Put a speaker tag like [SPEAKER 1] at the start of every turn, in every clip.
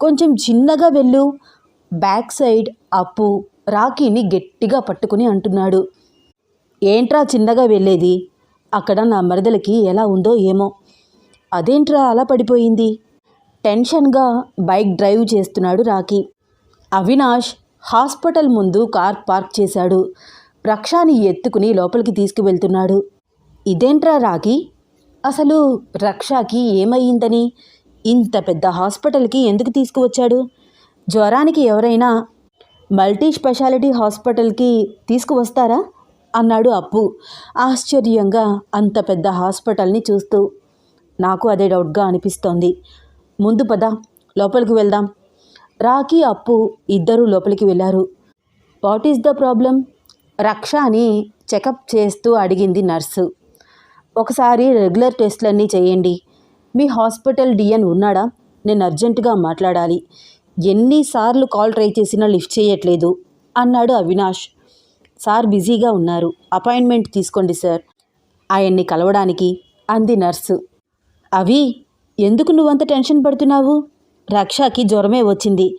[SPEAKER 1] కొంచెం చిన్నగా వెళ్ళు. బ్యాక్ సైడ్ అప్పు. రాఖీని గట్టిగా పట్టుకుని అంటున్నాడు. ఏంట్రా చిన్నగా వెళ్ళేది? అక్కడ నా మరదలకి ఎలా ఉందో ఏమో. అదేంట్రా అలా పడిపోయింది? టెన్షన్గా బైక్ డ్రైవ్ చేస్తున్నాడు రాఖీ. అవినాష్ హాస్పిటల్ ముందు కార్ పార్క్ చేశాడు. రక్షాని ఎత్తుకుని లోపలికి తీసుకువెళ్తున్నాడు. ఇదేంట్రా రాఖీ? అసలు రక్షాకి ఏమయ్యిందని? ఇంత పెద్ద హాస్పిటల్కి ఎందుకు తీసుకువచ్చాడు? జ్వరానికి ఎవరైనా మల్టీ స్పెషాలిటీ హాస్పిటల్కి తీసుకువస్తారా? అన్నాడు అప్పు ఆశ్చర్యంగా అంత పెద్ద హాస్పిటల్ని చూస్తూ. నాకు అదే డౌట్గా అనిపిస్తోంది. ముందు పద లోపలికి వెళ్దాం. రాకీ అప్పు ఇద్దరూ లోపలికి వెళ్ళారు. What is the problem? Raksha అని చెకప్ చేస్తూ అడిగింది నర్సు. ఒకసారి రెగ్యులర్ టెస్ట్లన్నీ చేయండి. మీ హాస్పిటల్ డిఎన్ ఉన్నాడా? నేను అర్జెంటుగా మాట్లాడాలి. ఎన్నిసార్లు కాల్ ట్రై చేసినా లిఫ్ట్ చేయట్లేదు అన్నాడు అవినాష్. సార్ బిజీగా ఉన్నారు. అపాయింట్మెంట్ తీసుకోండి సార్. ఆయన్ని కలవడానికి అంది నర్సు. అవి ఎందుకు నువ్వంత టెన్షన్ పడుతున్నావు? రక్షకి జ్వరమే వచ్చింది.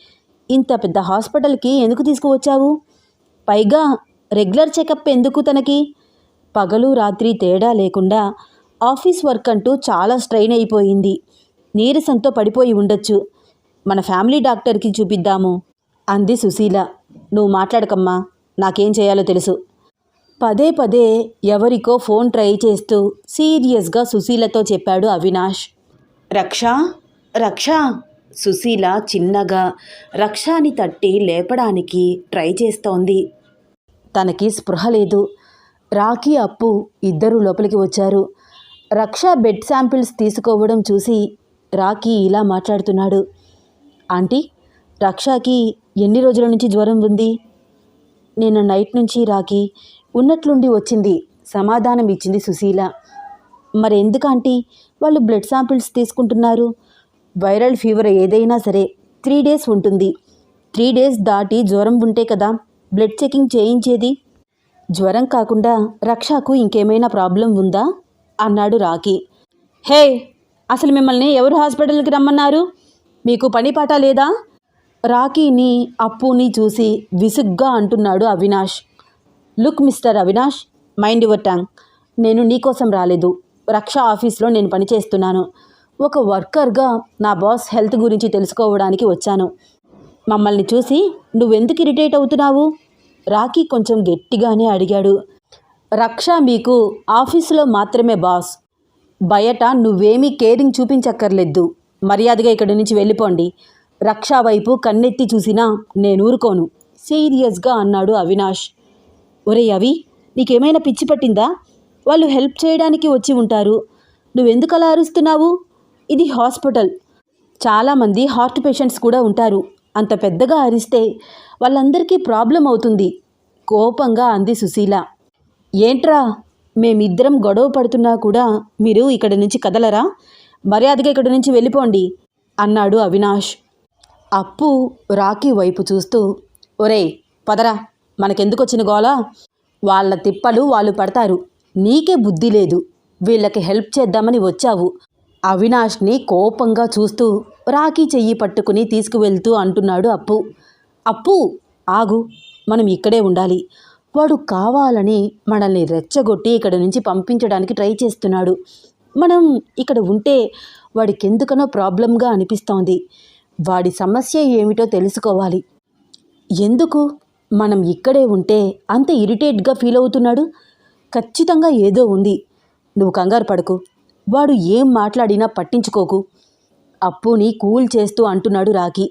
[SPEAKER 1] ఇంత పెద్ద హాస్పిటల్కి ఎందుకు తీసుకువచ్చావు? పైగా రెగ్యులర్ చెకప్ ఎందుకు తనకి? పగలు రాత్రి తేడా లేకుండా ఆఫీస్ వర్క్ అంటూ చాలా స్ట్రెయిన్ అయిపోయింది. నీరసంతో పడిపోయి ఉండొచ్చు. మన ఫ్యామిలీ డాక్టర్కి చూపిద్దాము. అంది సుశీల. నువ్వు మాట్లాడకమ్మా నాకేం చేయాలో తెలుసు. పదే పదే ఎవరికో ఫోన్ ట్రై చేస్తూ సీరియస్గా సుశీలతో చెప్పాడు అవినాష్. రక్ష రక్ష సుశీల చిన్నగా రక్షాని తట్టి లేపడానికి ట్రై చేస్తోంది. తనకి స్పృహ లేదు. రాఖీ అప్పు ఇద్దరు లోపలికి వచ్చారు. రక్ష బెడ్ శాంపిల్స్ తీసుకోవడం చూసి రాకీ ఇలా మాట్లాడుతున్నాడు. ఆంటీ రక్షకి ఎన్ని రోజుల నుంచి జ్వరం ఉంది? నిన్న నైట్ నుంచి రాకి ఉన్నట్లుండి వచ్చింది. సమాధానం ఇచ్చింది సుశీల. మరెందుకు ఆంటీ? వాళ్ళు బ్లడ్ శాంపిల్స్ తీసుకుంటున్నారు. వైరల్ ఫీవర్ ఏదైనా సరే త్రీ డేస్ ఉంటుంది. త్రీ డేస్ దాటి జ్వరం ఉంటే కదా బ్లడ్ చెకింగ్ చేయించేది? జ్వరం కాకుండా రక్షకు ఇంకేమైనా ప్రాబ్లం ఉందా? అన్నాడు రాకీ హే అసలు మిమ్మల్ని ఎవరు హాస్పిటల్కి రమ్మన్నారు? మీకు పని పాట లేదా? రాకీని అప్పుని చూసి విసుగ్గా అంటున్నాడు Avinash. Look mister Avinash mind your tongue. నేను నీకోసం రాలేదు. రక్ష ఆఫీస్లో నేను పనిచేస్తున్నాను ఒక వర్కర్గా నా బాస్ హెల్త్ గురించి తెలుసుకోవడానికి వచ్చాను. మమ్మల్ని చూసి నువ్వెందుకు ఇరిటేట్ అవుతున్నావు? రాకీ కొంచెం గట్టిగానే అడిగాడు. రక్ష మీకు ఆఫీసులో మాత్రమే బాస్. బయట నువ్వేమీ కేరింగ్ చూపించక్కర్లేదు. మర్యాదగా ఇక్కడి నుంచి వెళ్ళిపోండి. రక్ష వైపు కన్నెత్తి చూసినా నేను ఊరుకోను. సీరియస్గా అన్నాడు అవినాష్. ఒరే అవి నీకేమైనా పిచ్చి పట్టిందా? వాళ్ళు హెల్ప్ చేయడానికి వచ్చి ఉంటారు. నువ్వెందుకు అలా అరుస్తున్నావు? ఇది హాస్పిటల్. చాలామంది హార్ట్ పేషెంట్స్ కూడా ఉంటారు. అంత పెద్దగా అరిస్తే వాళ్ళందరికీ ప్రాబ్లం అవుతుంది. కోపంగా అంది సుశీల. ఏంట్రా? మేమిద్దరం గొడవ పడుతున్నా కూడా మీరు ఇక్కడి నుంచి కదలరా? మర్యాదగా ఇక్కడి నుంచి వెళ్ళిపోండి అన్నాడు అవినాష్. అప్పు రాకీ వైపు చూస్తూ ఒరేయ్ పదరా మనకెందుకొచ్చిన గోలా? వాళ్ళ తిప్పలు వాళ్ళు పడతారు. నీకే బుద్ధి లేదు. వీళ్ళకి హెల్ప్ చేద్దామని వచ్చావు. అవినాష్ని కోపంగా చూస్తూ రాఖీ చెయ్యి పట్టుకుని తీసుకువెళ్తూ అంటున్నాడు అప్పు. అప్పు ఆగు మనం ఇక్కడే ఉండాలి. వాడు కావాలని మనల్ని రెచ్చగొట్టి ఇక్కడ నుంచి పంపించడానికి ట్రై చేస్తున్నాడు. మనం ఇక్కడ ఉంటే వాడికి ఎందుకనో ప్రాబ్లంగా అనిపిస్తోంది. వాడి సమస్య ఏమిటో తెలుసుకోవాలి. ఎందుకు? మనం ఇక్కడే ఉంటే అంత ఇరిటేట్గా ఫీల్ అవుతున్నాడు? ఖచ్చితంగా ఏదో ఉంది. నువ్వు కంగారు పడకు. వాడు ఏం మాట్లాడినా పట్టించుకోకు. అప్పుని కూల్ చేస్తూ అంటున్నాడు రాకి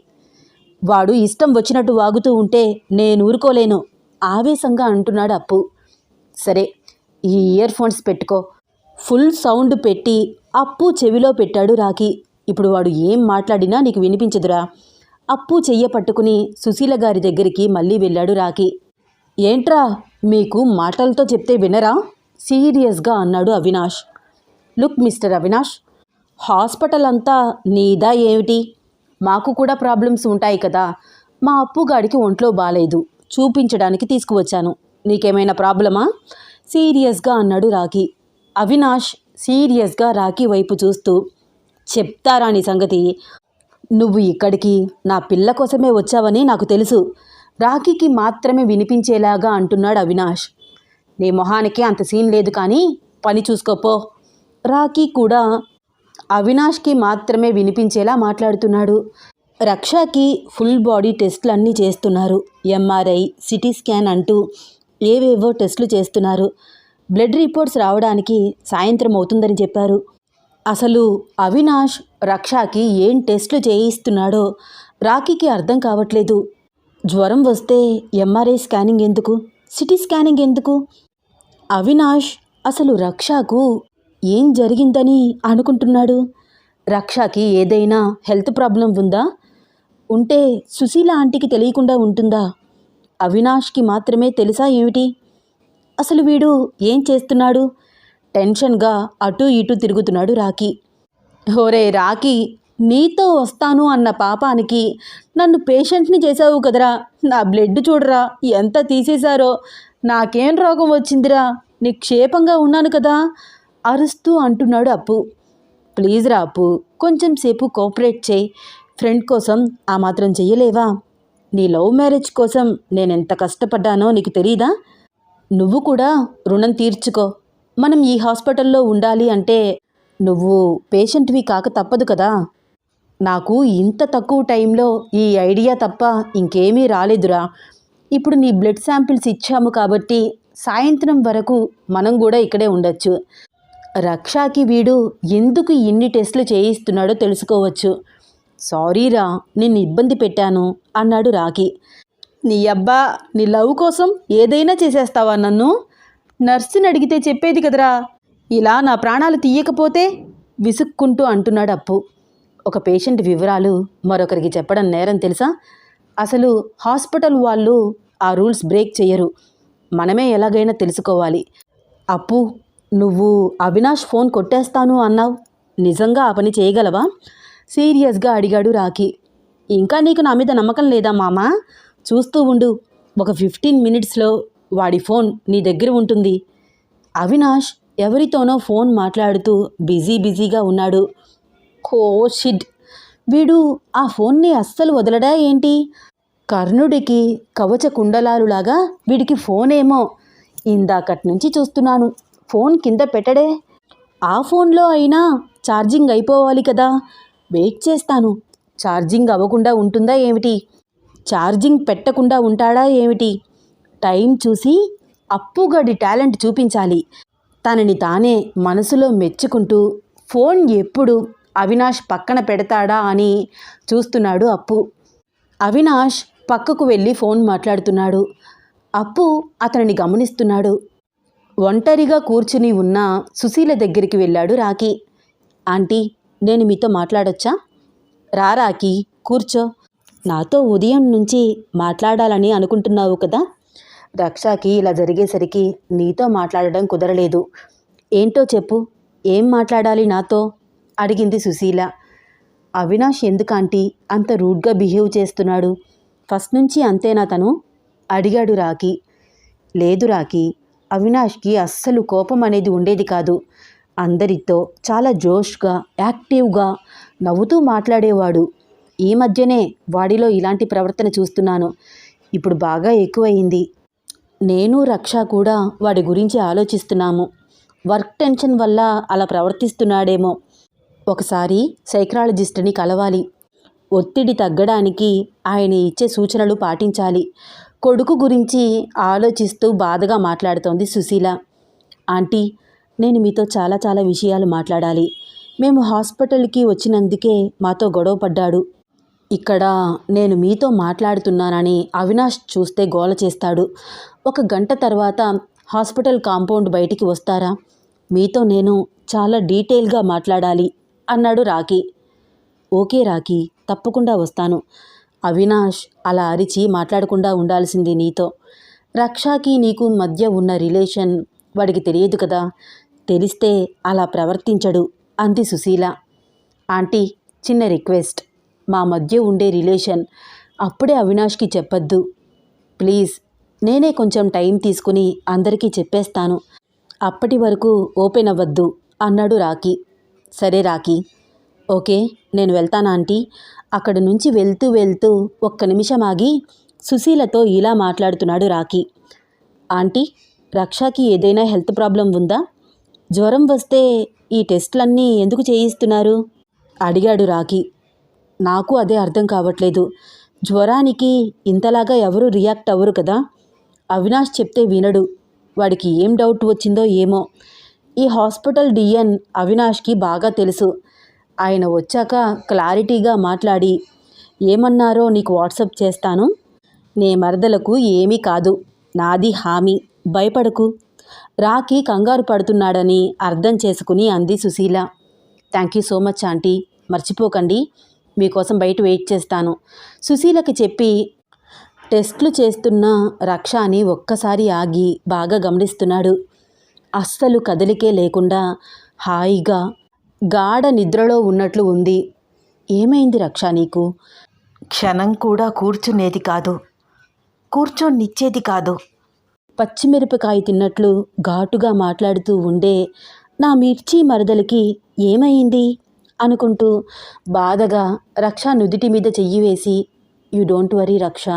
[SPEAKER 1] వాడు ఇష్టం వచ్చినట్టు వాగుతూ ఉంటే నేను ఊరుకోలేను. ఆవేశంగా అంటున్నాడు అప్పు. సరే ఈ ఇయర్ ఫోన్స్ పెట్టుకో. ఫుల్ సౌండ్ పెట్టి అప్పు చెవిలో పెట్టాడు రాకి ఇప్పుడు వాడు ఏం మాట్లాడినా నీకు వినిపించదురా. అప్పు చెయ్య పట్టుకుని సుశీల గారి దగ్గరికి మళ్ళీ వెళ్ళాడు రాకి ఏంట్రా మీకు మాటలతో చెప్తే వినరా? సీరియస్గా అన్నాడు Avinash. Look mister Avinash hospital అంతా నీదా ఏమిటి? మాకు కూడా ప్రాబ్లమ్స్ ఉంటాయి కదా. మా అప్పుగాడికి ఒంట్లో బాలేదు. చూపించడానికి తీసుకువచ్చాను. నీకేమైనా ప్రాబ్లమా? సీరియస్గా అన్నాడు రాఖీ. అవినాష్ సీరియస్గా రాఖీ వైపు చూస్తూ చెప్తారా నీ సంగతి? నువ్వు ఇక్కడికి నా పిల్ల కోసమే వచ్చావని నాకు తెలుసు. రాఖీకి మాత్రమే వినిపించేలాగా అంటున్నాడు అవినాష్. నీ మొహానికి అంత సీన్ లేదు కానీ పని చూసుకోపో రాఖీ కూడా అవినాష్కి మాత్రమే వినిపించేలా మాట్లాడుతున్నాడు. రక్షకి ఫుల్ బాడీ టెస్ట్లు అన్నీ చేస్తున్నారు. ఎంఆర్ఐ సిటీ స్కాన్ అంటూ ఏవేవో టెస్టులు చేస్తున్నారు. బ్లడ్ రిపోర్ట్స్ రావడానికి సాయంత్రం అవుతుందని చెప్పారు. అసలు అవినాష్ రక్షకి ఏం టెస్టులు చేయిస్తున్నాడో రాఖీకి అర్థం కావట్లేదు. జ్వరం వస్తే ఎంఆర్ఐ స్కానింగ్ ఎందుకు? సిటీ స్కానింగ్ ఎందుకు? అవినాష్ అసలు రక్షకు ఏం జరిగిందని అనుకుంటున్నాడు? రక్షకి ఏదైనా హెల్త్ ప్రాబ్లం ఉందా? ఉంటే సుశీల ఆంటీకి తెలియకుండా ఉంటుందా? అవినాష్కి మాత్రమే తెలుసా ఏమిటి? అసలు వీడు ఏం చేస్తున్నాడు? టెన్షన్గా అటు ఇటు తిరుగుతున్నాడు రాకీ హోరే రాకీ నీతో వస్తాను అన్న పాపానికి నన్ను పేషెంట్ని చేసావు కదరా. నా బ్లడ్ చూడరా ఎంత తీసేశారో. నాకేం రోగం వచ్చిందిరా. నిక్షేపంగా ఉన్నాను కదా అరుస్తూ అంటున్నాడు అప్పు. ప్లీజ్ రా అప్పు కొంచెం సేపు కోఆపరేట్ చేయి. ఫ్రెండ్ కోసం ఆ మాత్రం చెయ్యలేవా? నీ లవ్ మ్యారేజ్ కోసం నేనెంత కష్టపడ్డానో నీకు తెలీదా? నువ్వు కూడా రుణం తీర్చుకో. మనం ఈ హాస్పిటల్లో ఉండాలి అంటే నువ్వు పేషెంట్వి కాక తప్పదు కదా. నాకు ఇంత తక్కువ టైంలో ఈ ఐడియా తప్ప ఇంకేమీ రాలేదురా. ఇప్పుడు నీ బ్లడ్ శాంపిల్స్ ఇచ్చాము కాబట్టి సాయంత్రం వరకు మనం కూడా ఇక్కడే ఉండొచ్చు. రక్షాకి వీడు ఎందుకు ఇన్ని టెస్టులు చేయిస్తున్నాడో తెలుసుకోవచ్చు. సారీరా నిన్ను ఇబ్బంది పెట్టాను అన్నాడు రాఖి. నీ అబ్బా నీ లవ్ కోసం ఏదైనా చేసేస్తావా నన్ను? నర్సుని అడిగితే చెప్పేది కదరా. ఇలా నా ప్రాణాలు తీయకపోతే విసుక్కుంటూ అంటున్నాడు అప్పు. ఒక పేషెంట్ వివరాలు మరొకరికి చెప్పడం నేరం తెలుసా? అసలు హాస్పిటల్ వాళ్ళు ఆ రూల్స్ బ్రేక్ చేయరు మనమే ఎలాగైనా తెలుసుకోవాలి. అప్పు నువ్వు అవినాష్ ఫోన్ కొట్టేస్తాను అన్నావు. నిజంగా ఆ పని చేయగలవా? సీరియస్గా అడిగాడు రాఖీ. ఇంకా నీకు నా మీద నమ్మకం లేదా మామా? చూస్తూ ఉండు. ఒక ఫిఫ్టీన్ మినిట్స్లో వాడి ఫోన్ నీ దగ్గర ఉంటుంది. అవినాష్ ఎవరితోనో ఫోన్ మాట్లాడుతూ బిజీ బిజీగా ఉన్నాడు. కోషిడ్ వీడు ఆ ఫోన్ని అస్సలు వదలడా ఏంటి? కర్ణుడికి కవచ కుండలాలులాగా వీడికి ఫోనేమో. ఇందాకటి నుంచి చూస్తున్నాను. ఫోన్ కింద పెట్టడే. ఆ ఫోన్లో అయినా ఛార్జింగ్ అయిపోవాలి కదా. వెయిట్ చేస్తాను. ఛార్జింగ్ అవ్వకుండా ఉంటుందా ఏమిటి? ఛార్జింగ్ పెట్టకుండా ఉంటాడా ఏమిటి? టైం చూసి అప్పుగడి టాలెంట్ చూపించాలి. తనని తానే మనసులో మెచ్చుకుంటూ ఫోన్ ఎప్పుడు అవినాష్ పక్కన పెడతాడా అని చూస్తున్నాడు అప్పు. అవినాష్ పక్కకు వెళ్ళి ఫోన్ మాట్లాడుతున్నాడు. అప్పు అతనిని గమనిస్తున్నాడు. ఒంటరిగా కూర్చుని ఉన్న సుశీల దగ్గరికి వెళ్ళాడు రాకీ ఆంటీ నేను మీతో మాట్లాడొచ్చా? రారాకి కూర్చో. నాతో ఉదయం నుంచి మాట్లాడాలని అనుకుంటున్నావు కదా? రక్షాకి ఇలా జరిగేసరికి నీతో మాట్లాడడం కుదరలేదు. ఏంటో చెప్పు. ఏం మాట్లాడాలి నాతో? అడిగింది సుశీల. అవినాష్ ఎందుకంటే అంత రూడ్గా బిహేవ్ చేస్తున్నాడు? ఫస్ట్ నుంచి అంతేనా తను? అడిగాడు రాకి లేదు రాకి అవినాష్కి అస్సలు కోపం అనేది ఉండేది కాదు. అందరితో చాలా జోష్గా యాక్టివ్గా నవ్వుతూ మాట్లాడేవాడు. ఈ మధ్యనే వాడిలో ఇలాంటి ప్రవర్తన చూస్తున్నాను. ఇప్పుడు బాగా ఎక్కువయింది నేను రక్ష కూడా వాడి గురించి ఆలోచిస్తున్నాము. వర్క్ టెన్షన్ వల్ల అలా ప్రవర్తిస్తున్నాడేమో. ఒకసారి సైక్రాలజిస్ట్ని కలవాలి. ఒత్తిడి తగ్గడానికి ఆయన ఇచ్చే సూచనలు పాటించాలి. కొడుకు గురించి ఆలోచిస్తూ బాధగా మాట్లాడుతోంది సుశీల. ఆంటీ నేను మీతో చాలా చాలా విషయాలు మాట్లాడాలి. మేము హాస్పిటల్కి వచ్చినందుకే మాతో గొడవ పడ్డాడు. ఇక్కడ నేను మీతో మాట్లాడుతున్నానని అవినాష్ చూస్తే గోల చేస్తాడు. ఒక గంట తర్వాత హాస్పిటల్ కాంపౌండ్ బయటికి వస్తారా? మీతో నేను చాలా డీటెయిల్గా మాట్లాడాలి అన్నాడు రాకీ ఓకే రాకీ తప్పకుండా వస్తాను. అవినాష్ అలా అరిచి మాట్లాడకుండా ఉండాల్సింది నీతో. రక్షాకి నీకు మధ్య ఉన్న రిలేషన్ వాడికి తెలియదు కదా. తెలిస్తే అలా ప్రవర్తించడు అంది సుశీల. ఆంటీ చిన్న రిక్వెస్ట్. మా మధ్య ఉండే రిలేషన్ అప్పుడే అవినాష్కి చెప్పొద్దు. ప్లీజ్ నేనే కొంచెం టైం తీసుకుని అందరికీ చెప్పేస్తాను. అప్పటి వరకు ఓపెన్ అవ్వద్దు అన్నాడు రాకీ సరే రాకీ ఓకే నేను వెళ్తాను ఆంటీ. అక్కడి నుంచి వెళ్తూ వెళ్తూ ఒక్క నిమిషం ఆగి సుశీలతో ఇలా మాట్లాడుతున్నాడు రాకీ ఆంటీ రక్షాకి ఏదైనా హెల్త్ ప్రాబ్లం ఉందా? జ్వరం వస్తే ఈ టెస్ట్లన్నీ ఎందుకు చేయిస్తున్నారు? అడిగాడు రాకీ నాకు అదే అర్థం కావట్లేదు. జ్వరానికి ఇంతలాగా ఎవరు రియాక్ట్ అవ్వరు కదా? అవినాష్ చెప్తే వినడు. వాడికి ఏం డౌట్ వచ్చిందో ఏమో. ఈ హాస్పిటల్ డిఎన్ అవినాష్కి బాగా తెలుసు. ఆయన వచ్చాక క్లారిటీగా మాట్లాడి ఏమన్నారో నీకు వాట్సప్ చేస్తాను? నే మరదలకు ఏమీ కాదు. నాది హామీ. భయపడకు. రాకి కంగారు పడుతున్నాడని అర్థం చేసుకుని అంది Sushila. Thank you so much aunty. మర్చిపోకండి. మీకోసం బయట వెయిట్ చేస్తాను. సుశీలకి చెప్పి టెస్ట్లు చేస్తున్న రక్షాని ఒక్కసారి ఆగి బాగా గమనిస్తున్నాడు. అస్సలు కదలికే లేకుండా హాయిగా గాఢ నిద్రలో ఉన్నట్లు ఉంది. ఏమైంది రక్ష నీకు? క్షణం కూడా కూర్చునేది కాదు. కూర్చొనిచ్చేది కాదు. పచ్చిమిరపకాయ తిన్నట్లు ఘాటుగా మాట్లాడుతూ ఉండే నా మిర్చి మరదలికి ఏమైంది? అనుకుంటూ బాధగా రక్ష నుదిటి మీద చెయ్యి వేసి యు డోంట్ వరీ రక్ష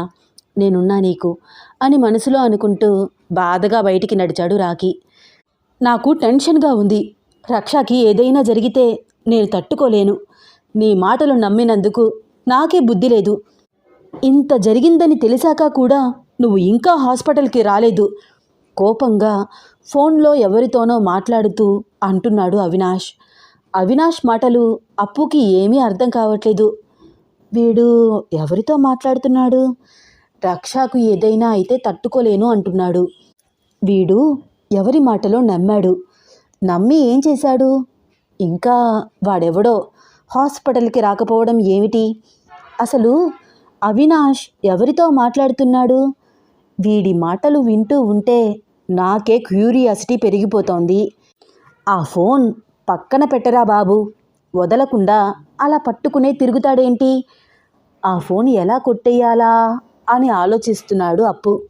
[SPEAKER 1] నేనున్నా నీకు అని మనసులో అనుకుంటూ బాధగా బయటికి నడిచాడు రాఖి. నాకు టెన్షన్గా ఉంది. రక్షకి ఏదైనా జరిగితే నేను తట్టుకోలేను. నీ మాటలు నమ్మినందుకు నాకే బుద్ధి లేదు. ఇంత జరిగిందని తెలిసాక కూడా నువ్వు ఇంకా హాస్పిటల్కి రాలేదు. కోపంగా ఫోన్లో ఎవరితోనో మాట్లాడుతూ అంటున్నాడు అవినాష్. అవినాష్ మాటలు అప్పుకి ఏమీ అర్థం కావట్లేదు. వీడు ఎవరితో మాట్లాడుతున్నాడు? రక్షకు ఏదైనా అయితే తట్టుకోలేను అంటున్నాడు. వీడు ఎవరి మాటలో నమ్మాడు? నమ్మి ఏం చేశాడు? ఇంకా వాడెవడో? హాస్పిటల్కి రాకపోవడం ఏమిటి? అసలు అవినాష్ ఎవరితో మాట్లాడుతున్నాడు? వీడి మాటలు వింటూ ఉంటే నాకే క్యూరియాసిటీ పెరిగిపోతోంది. ఆ ఫోన్ పక్కన పెట్టరా బాబు. వదలకుండా అలా పట్టుకునే తిరుగుతాడేంటి? ఆ ఫోన్ ఎలా కొట్టేయాలా అని ఆలోచిస్తున్నాడు అప్పు.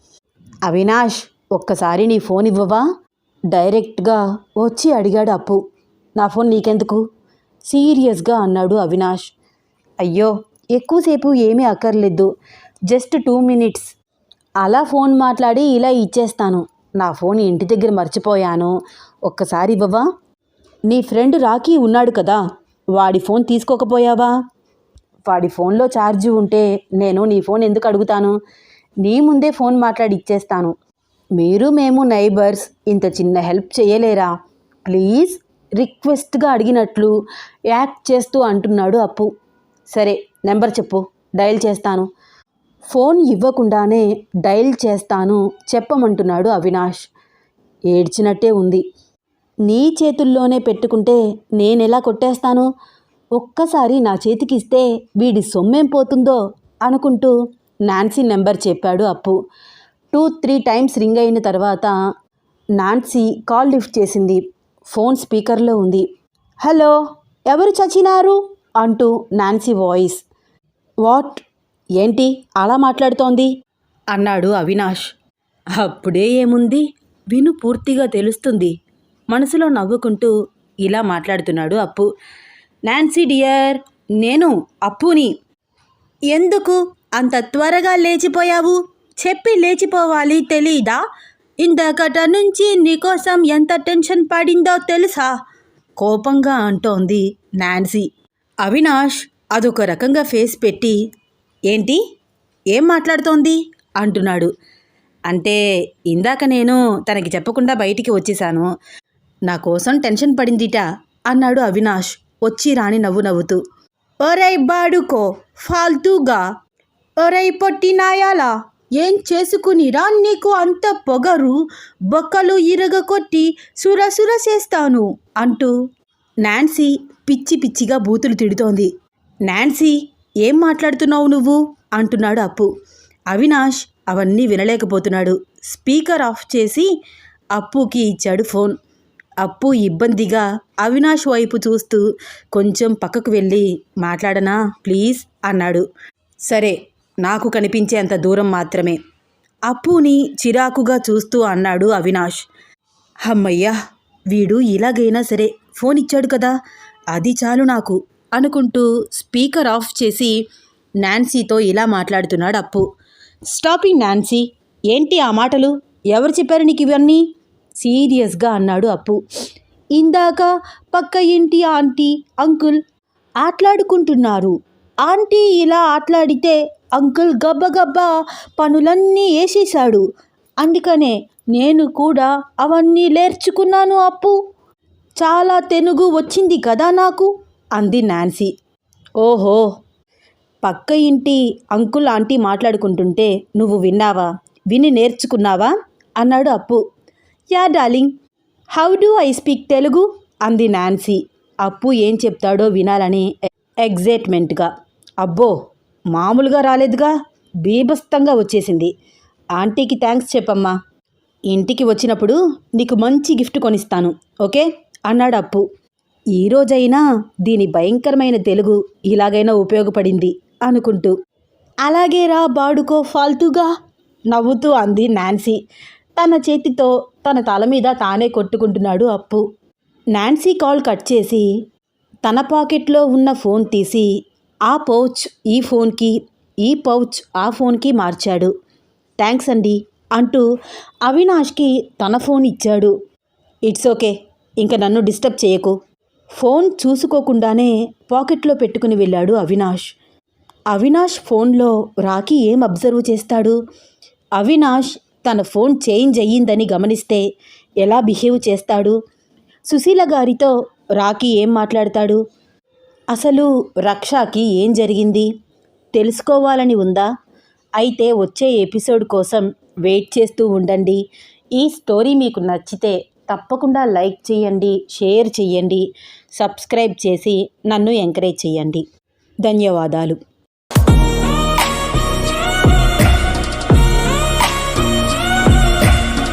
[SPEAKER 1] అవినాష్ ఒక్కసారి నీ ఫోన్ ఇవ్వవా? డైరెక్ట్గా వచ్చి అడిగాడు అప్పు. నా ఫోన్ నీకెందుకు? సీరియస్గా అన్నాడు అవినాష్. అయ్యో ఎక్కువసేపు ఏమీ అక్కర్లేదు. Just two minutes. అలా ఫోన్ మాట్లాడి ఇలా ఇచ్చేస్తాను. నా ఫోన్ ఇంటి దగ్గర మర్చిపోయాను. ఒక్కసారి ఇవ్వవా? నీ ఫ్రెండ్ రాకీ ఉన్నాడు కదా వాడి ఫోన్ తీసుకోకపోయావా? వాడి ఫోన్లో ఛార్జ్ ఉంటే నేను నీ ఫోన్ ఎందుకు అడుగుతాను? నీ ముందే ఫోన్ మాట్లాడి ఇచ్చేస్తాను. మీరు మేము నైబర్స్ ఇంత చిన్న హెల్ప్ చేయలేరా? ప్లీజ్ రిక్వెస్ట్గా అడిగినట్లు యాక్ట్ చేస్తూ అంటున్నాడు అప్పు. సరే నెంబర్ చెప్పు డయల్ చేస్తాను. ఫోన్ ఇవ్వకుండానే డయల్ చేస్తాను చెప్పమంటున్నాడు అవినాష్. ఏడ్చినట్టే ఉంది. నీ చేతుల్లోనే పెట్టుకుంటే నేనెలా కొట్టేస్తాను? ఒక్కసారి నా చేతికిస్తే వీడి సొమ్మేం పోతుందో అనుకుంటూ నాన్సీ నెంబర్ చెప్పాడు అప్పు. టూ త్రీ టైమ్స్ రింగ్ అయిన తర్వాత నాన్సీ కాల్ లిఫ్ట్ చేసింది. ఫోన్ స్పీకర్లో ఉంది. హలో ఎవరు చచ్చినారు? అంటూ నాన్సీ వాయిస్. వాట్ ఏంటి అలా మాట్లాడుతోంది? అన్నాడు అవినాష్. అప్పుడే ఏముంది? విను పూర్తిగా తెలుస్తుంది. మనసులో నవ్వుకుంటూ ఇలా మాట్లాడుతున్నాడు అప్పు. నాన్సీ డియర్ నేను అప్పుని. ఎందుకు? అంత త్వరగా లేచిపోయావు? చెప్పి లేచిపోవాలి తెలీదా? ఇందాకట నుంచి నీకోసం ఎంత టెన్షన్ పడిందో తెలుసా? కోపంగా అంటోంది నాన్సీ. అవినాష్ అదొక రకంగా ఫేస్ పెట్టి ఏంటి? ఏం మాట్లాడుతోంది? అంటున్నాడు. అంటే ఇందాక నేను తనకి చెప్పకుండా బయటికి వచ్చేసాను నా కోసం టెన్షన్ పడిందిట అన్నాడు అవినాష్ వచ్చి రాని నవ్వు నవ్వుతూ. ఒరై బాడుకో ఫాల్తూగా. ఒరై పొట్టినాయాలా ఏం చేసుకునిరా నీకు అంత పొగరు బొక్కలు ఇరగకొట్టి సురసుర చేస్తాను అంటూ నాన్సీ పిచ్చి పిచ్చిగా బూతులు తిడుతోంది. నాన్సీ ఏం మాట్లాడుతున్నావు నువ్వు? అంటున్నాడు అప్పు. అవినాష్ అవన్నీ వినలేకపోతున్నాడు. స్పీకర్ ఆఫ్ చేసి అప్పుకి ఇచ్చాడు ఫోన్. అప్పు ఇబ్బందిగా అవినాష్ వైపు చూస్తూ కొంచెం పక్కకు వెళ్ళి మాట్లాడనా? ప్లీజ్ అన్నాడు. సరే నాకు కనిపించేంత దూరం మాత్రమే అప్పుని చిరాకుగా చూస్తూ అన్నాడు అవినాష్. హమ్మయ్యా వీడు ఇలాగైనా సరే ఫోన్ ఇచ్చాడు కదా అది చాలు నాకు. అనుకుంటూ స్పీకర్ ఆఫ్ చేసి నాన్సీతో ఇలా మాట్లాడుతున్నాడు అప్పు. స్టాపింగ్ నాన్సీ ఏంటి ఆ మాటలు? ఎవరు చెప్పారు నీకు ఇవన్నీ? సీరియస్గా అన్నాడు అప్పు. ఇందాక పక్క ఇంటి ఆంటీ అంకుల్ ఆట్లాడుకుంటున్నారు. ఆంటీ ఇలా ఆట్లాడితే అంకుల్ గబ్బగబ్బా పనులన్నీ వేసేశాడు అందుకనే నేను కూడా అవన్నీ నేర్చుకున్నాను అప్పు. చాలా తెనుగు వచ్చింది కదా నాకు. అంది నాన్సీ. ఓహో! పక్క ఇంటి అంకుల్ ఆంటీ మాట్లాడుకుంటుంటే నువ్వు విన్నావా? విని నేర్చుకున్నావా? అన్నాడు Appu. Yeah darling. How do I speak Telugu? అంది నాన్సీ. అప్పు ఏం చెప్తాడో వినాలని ఎగ్జైట్మెంట్గా. అబ్బో! మామూలుగా రాలేదుగా? బీభత్సంగా వచ్చేసింది. ఆంటీకి థ్యాంక్స్ చెప్పమ్మా. ఇంటికి వచ్చినప్పుడు నీకు మంచి గిఫ్ట్ కొనిస్తాను ఓకే? అన్నాడు అప్పు. ఈ రోజైనా దీని భయంకరమైన తెలుగు ఇలాగైనా ఉపయోగపడింది అనుకుంటూ. అలాగే రా బాడుకో ఫాల్తుగా నవ్వుతూ అంది నాన్సీ. తన చేతితో తన తల మీద తానే కొట్టుకుంటున్నాడు అప్పు. నాన్సీ కాల్ కట్ చేసి తన పాకెట్లో ఉన్న ఫోన్ తీసి ఆ పౌచ్ ఈ ఫోన్కి ఈ పౌచ్ ఆ ఫోన్కి మార్చాడు. థ్యాంక్స్ అండి అంటూ అవినాష్కి తన ఫోన్ ఇచ్చాడు. ఇట్స్ ఓకే ఇంక నన్ను డిస్టర్బ్ చేయకు. ఫోన్ చూసుకోకుండానే పాకెట్లో పెట్టుకుని వెళ్ళాడు అవినాష్. అవినాష్ ఫోన్లో రాఖీ ఏం అబ్జర్వ్ చేస్తాడు? అవినాష్ తన ఫోన్ చేంజ్ అయ్యిందని గమనిస్తే ఎలా బిహేవ్ చేస్తాడు? సుశీల గారితో రాఖీ ఏం మాట్లాడతాడు? అసలు రక్షాకి ఏం జరిగింది? తెలుసుకోవాలని ఉందా? అయితే వచ్చే ఎపిసోడ్ కోసం వెయిట్ చేస్తూ ఉండండి. ఈ స్టోరీ మీకు నచ్చితే తప్పకుండా లైక్ చేయండి షేర్ చేయండి. సబ్స్క్రైబ్ చేసి నన్ను ఎంకరేజ్ చేయండి. ధన్యవాదాలు.